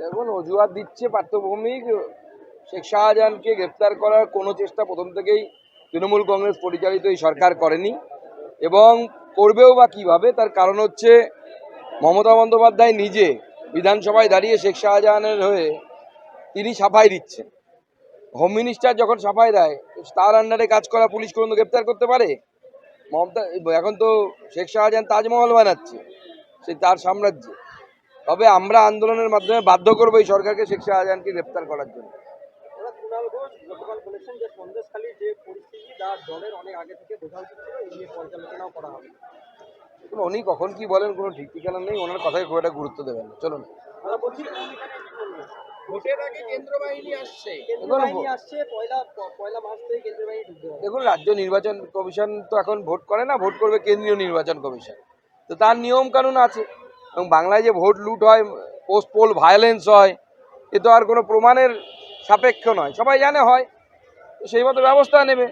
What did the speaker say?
দেখুন, অজুহাত দিচ্ছে পার্থভৌমিক। শেখ শাহজাহানকে গ্রেপ্তার করার কোনো চেষ্টা প্রথম থেকেই তৃণমূল কংগ্রেস পরিচালিত এই সরকার করেনি। এবং করবেও বা কীভাবে, তার কারণ হচ্ছে মমতা বন্দ্যোপাধ্যায় নিজে বিধানসভায় দাঁড়িয়ে শেখ শাহজাহানের হয়ে তিনি সাফাই দিচ্ছেন। হোম মিনিস্টার যখন সাফাই দেয়, তার আন্ডারে কাজ করা পুলিশ কোনো গ্রেপ্তার করতে পারে? মমতা, এখন তো শেখ শাহজাহান তাজমহল বানাচ্ছে, সে তার সাম্রাজ্যে। তবে আমরা আন্দোলনের মাধ্যমে বাধ্য করব এই সরকারকে শেখ শাহজাহানকে গ্রেপ্তার করার জন্য। উনি কখন কি বলেন কোনো ঠিক ঠিকানা নেই ওনার কথায় খুব একটা গুরুত্ব দেবেন না। চলুন। দেখুন রাজ্য নির্বাচন কমিশন তো এখন ভোট করে না ভোট করবে কেন্দ্রীয় নির্বাচন কমিশন। তো তার নিয়ম কানুন আছে। এবং বাংলায় যে ভোট লুট হয়, পোস্ট পোল ভায়োলেন্স হয়, এ তো আর কোনো প্রমাণের সাপেক্ষ নয়। সবাই জানে হয় সেই মতো ব্যবস্থা নেবে।